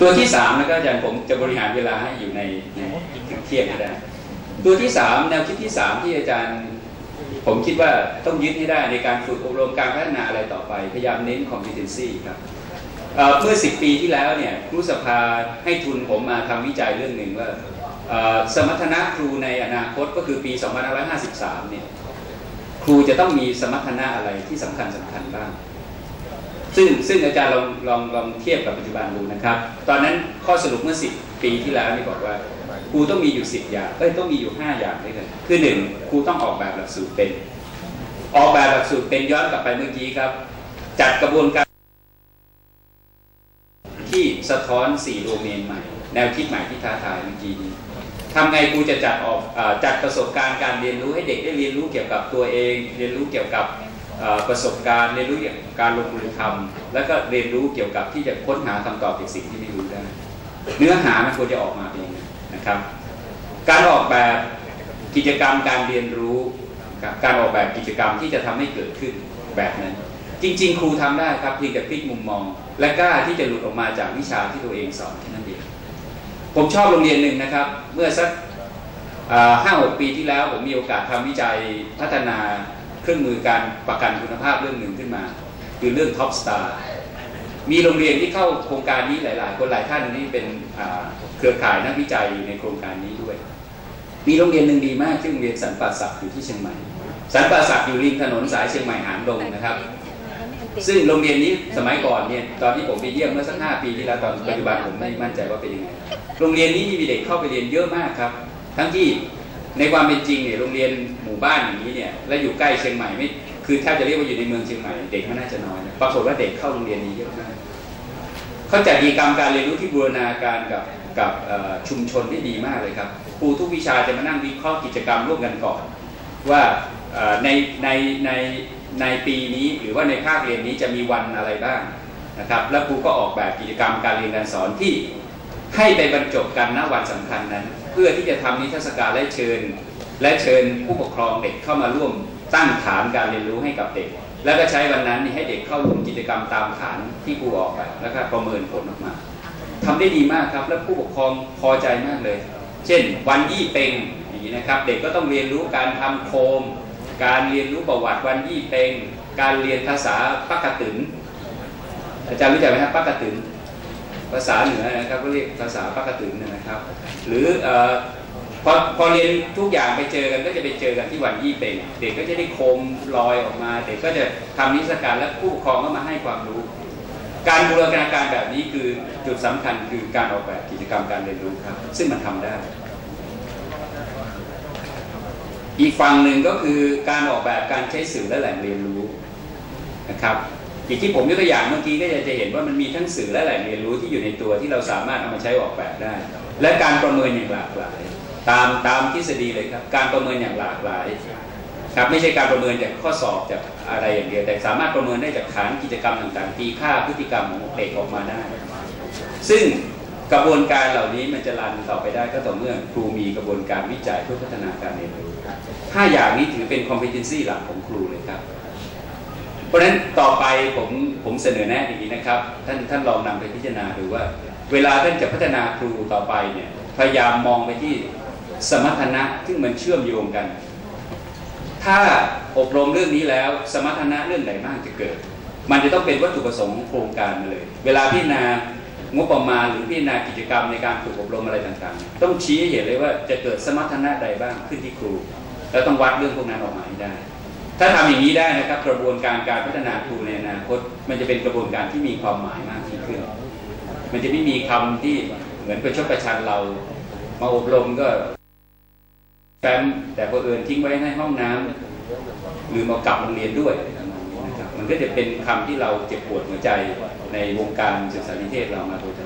ตัวที่สามแล้วก็อาจารย์ผมจะบริหารเวลาให้อยู่ในในถึงเที่ยงได้ตัวที่สามแนวคิดที่สามที่อาจารย์ ผมคิดว่าต้องยึดให้ได้ในการฝึกอบรมการพัฒนาอะไรต่อไป พยายามเน้น competency ครับเมื่อ10ปีที่แล้วเนี่ยครูสภาให้ทุนผมมาทำวิจัยเรื่องหนึ่งว่าสมรรถนะครูในอนาคตก็คือปี 2553 เนี่ยครูจะต้องมีสมรรถนะอะไรที่สำคัญสำคัญบ้าง ซึ่งซึ่งอาจารย์ลองลองลองเทียบกับปัจจุบันดูนะครับ ตอนนั้นข้อสรุปเมื่อ 10 ปีที่แล้วนี่บอกว่าครูต้องมีอยู่ 10 อย่างเอ้ยต้องมีอยู่ 5 อย่างด้วยกันคือหนึ่งครูต้องออกแบบหลักสูตรเป็น ออกแบบหลักสูตรเป็นย้อนกลับไปเมื่อกี้ครับ จัดกระบวนการที่สะท้อน 4 โดเมนใหม่ แนวคิดใหม่ที่ท้าทายเมื่อกี้นี้ทำไงครูจะจัดออกอจัดประสบการณ์การเรียนรู้ให้เด็กได้เรียนรู้เกี่ยวกับตัวเอง เรียนรู้เกี่ยวกับ ประสบการณ์เรียนรู้เกี่ยวกับการลงมือทำแล้วก็เรียนรู้เกี่ยวกับที่จะค้นหาคำตอบในสิ่งที่ไม่รู้ได้ เนื้อหามันควรจะออกมาเป็นยังไงนะครับ การออกแบบกิจกรรมการเรียนรู้กับการออกแบบกิจกรรมที่จะทำให้เกิดขึ้นแบบนั้น จริง ๆ ครูทำได้ครับเพียงแต่พลิกมุมมอง และกล้าที่จะหลุดออกมาจากวิชาที่ตัวเองสอนแค่นั้นเองผมชอบโรงเรียนหนึ่งนะครับ เมื่อสักห้าหกปีที่แล้วผมมีโอกาสทำวิจัยพัฒนา เครื่องมือการประกันคุณภาพเรื่องหนึ่งขึ้นมา คือเรื่อง Top Star มีโรงเรียนที่เข้าโครงการนี้หลาย ๆ คนหลายท่านนี่เป็นเครือข่ายนักวิจัยในโครงการนี้ด้วย มีโรงเรียนหนึ่งดีมากชื่อโรงเรียนสันป่าศักดิ์อยู่ที่เชียงใหม่ สันป่าศักดิ์อยู่ริมถนนสายเชียงใหม่หางดงนะครับ ซึ่งโรงเรียนนี้สมัยก่อนเนี่ยตอนที่ผมไปเยี่ยมเมื่อสักห้าปีที่แล้วตอนปัจจุบันผมไม่มั่นใจว่าเป็นยังไงโรงเรียนนี้มีเด็กเข้าไปเรียนเยอะมากครับ ทั้งที่ ในความเป็นจริงเนี่ยโรงเรียนหมู่บ้านอย่างนี้เนี่ยและอยู่ใกล้เชียงใหม่ไม่คือถ้าจะเรียกว่าอยู่ในเมืองเชียงใหม่เด็กมันน่าจะน้อยนะปรากฏว่าเด็กเข้าโรงเรียนนี้เยอะมากเขาจัดกิจกรรมการเรียนรู้ที่บูรณาการกับกับชุมชนที่ดีมากเลยครับครูทุกวิชาจะมานั่งวิเคราะห์กิจกรรมร่วมกันก่อน ว่าในในในในปีนี้หรือว่าในภาคเรียนนี้จะมีวันอะไรบ้างนะครับ แล้วครูก็ออกแบบกิจกรรมการเรียนการสอนที่ให้ไปบรรจบกันณวันสำคัญนั้น พื่อที่จะทำนิทรรศการและเชิญ และเชิญผู้ปกครองเด็กเข้ามาร่วมตั้งฐานการเรียนรู้ให้กับเด็ก แล้วก็ใช้วันนั้นให้เด็กเข้าร่วมกิจกรรมตามฐานที่ครูออกแบบแล้วก็ประเมินผลออกมาทำได้ดีมากครับ และผู้ปกครองพอใจมากเลย เช่น วันยี่เปงอย่างนี้นะครับ เด็กก็ต้องเรียนรู้การทำโคม การเรียนรู้ประวัติวันยี่เปงการเรียนภาษาปักกะตึนอาจารย์รู้จักไหมครับปักกะตึน ภาษาเหนือนะครับก็เรียกภาษาปักกะตึนนะครับ หรืออพอพอเรียนทุกอย่างไปเจอกันก็จะไปเจอกันที่วันยี่เป่งเด็กก็จะได้โคมลอยออกมา เด็กก็จะทำนิทรรศการและผู้ปกครองก็มาให้ความรู้ การบูรณาการแบบนี้คือจุดสำคัญคือการออกแบบกิจกรรมการเรียนรู้ครับ ซึ่งมันทำได้ อีกฝั่งหนึ่งก็คือการออกแบบการใช้สื่อและแหล่งเรียนรู้นะครับ อย่างที่ผมยกตัวอย่างเมื่อกี้ก็จะเห็นว่ามันมีทั้งสื่อและแหล่งเรียนรู้ที่อยู่ในตัวที่เราสามารถเอามาใช้ออกแบบได้ และการประเมินอย่างหลากหลาย ตามตามทฤษฎีเลยครับ การประเมินอย่างหลากหลายครับไม่ใช่การประเมินจากข้อสอบจากอะไรอย่างเดียวแต่สามารถประเมินได้จากฐานกิจกรรมต่างๆตีค่าพฤติกรรมของเด็กออกมาได้ ซึ่งกระบวนการเหล่านี้มันจะรันต่อไปได้ก็ต่อเมื่อครูมีกระบวนการวิจัยเพื่อพัฒนาการเรียนรู้ห้าอย่างนี้ถือเป็น competency หลักของครูเลยครับ เพราะฉะนั้นต่อไปผมผมเสนอแนะอย่างนี้นะครับ ท่านท่านลองนำไปพิจารณาดูว่า เวลาท่านจะพัฒนาครูต่อไปเนี่ยพยายามมองไปที่สมรรถนะซึ่งมันเชื่อมโยงกัน ถ้าอบรมเรื่องนี้แล้วสมรรถนะเรื่องไหนบ้างจะเกิด มันจะต้องเป็นวัตถุประสงค์ของโครงการมาเลย เวลาพิจารณางบประมาณหรือพิจารณากิจกรรมในการฝึกอบรมอะไรต่างๆ ต้องชี้ให้เห็นเลยว่าจะเกิดสมรรถนะใดบ้างขึ้นที่ครู แล้วต้องวัดเรื่องพวกนั้นออกมาให้ได้ ถ้าทำอย่างนี้ได้นะครับ กระบวนการการพัฒนาครูในอนาคต มันจะเป็นกระบวนการที่มีความหมายมากยิ่งขึ้น มันจะไม่มีคำที่เหมือนประชดประชันเรา มาอบรมก็แฟ้มแต่พอเอิญทิ้งไว้ในห้องน้ำหรือมากลับโรงเรียนด้วยนะครับมันก็จะเป็นคำที่เราเจ็บปวดหัวใจในวงการศึกษานิเทศเรามาโดยตลอด